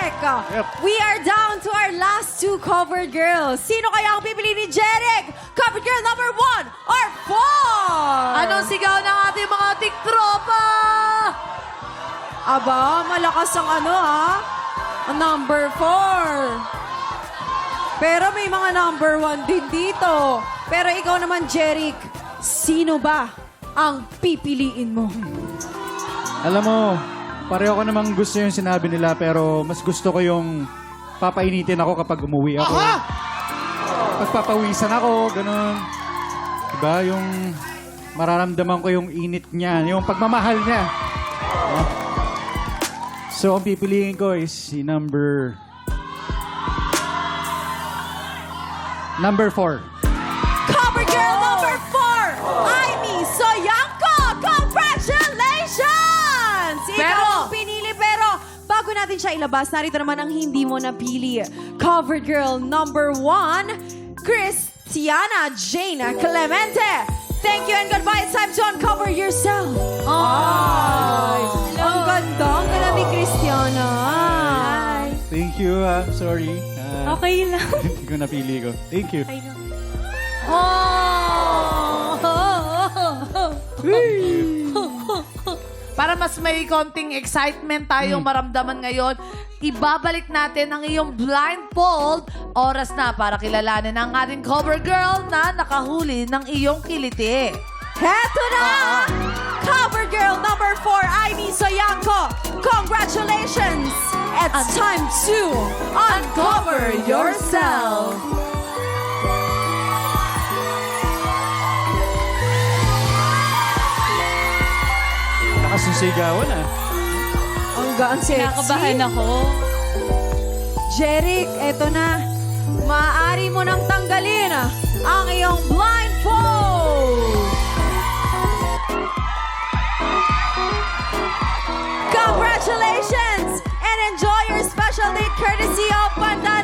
Jeric! Yep. We are down to our last two covered girls. Sino kaya ang pipili ni Jeric? Covered girl number one or four? Anong sigaw ng ating mga tiktropa? Aba, malakas ang ano ha? Ang number four. Pero may mga number one din dito. Pero ikaw naman, Jeric, sino ba ang pipiliin mo? Alam mo, pareho ko namang gusto yung sinabi nila pero mas gusto ko yung papainitin ako kapag umuwi ako. Pagpapawisan ako, ganun. Diba? Yung mararamdaman ko yung init niya, yung pagmamahal niya. Oh. So, ang pipiliin ko is si number... Number four. Cover girl number four, Aimee Soyanko! Natin siya ilabas, narito naman ang hindi mo napili. Cover girl number one, Christiana Jane Clemente. Thank you and goodbye. It's time to uncover yourself. Ay, ang ganda. Ang ganda ni Christiana. Thank you. ah. sorry. Ah, Okay lang. Hindi ko napili ko. Thank you. Para mas may konting excitement tayong maramdaman ngayon, ibabalik natin ang iyong blindfold. Oras na para kilalanin ang ating cover girl na nakahuli ng iyong kiliti. Heto na! Cover girl number four, Ivy Soyanko. Congratulations! It's time to uncover yourself. Lakas yung sigawan ah. Ang gaan sexy. Kinakabahan ako. Jeric, eto na. Maaari mo nang tanggalin ang iyong blindfold. Congratulations! And enjoy your special day courtesy of Panday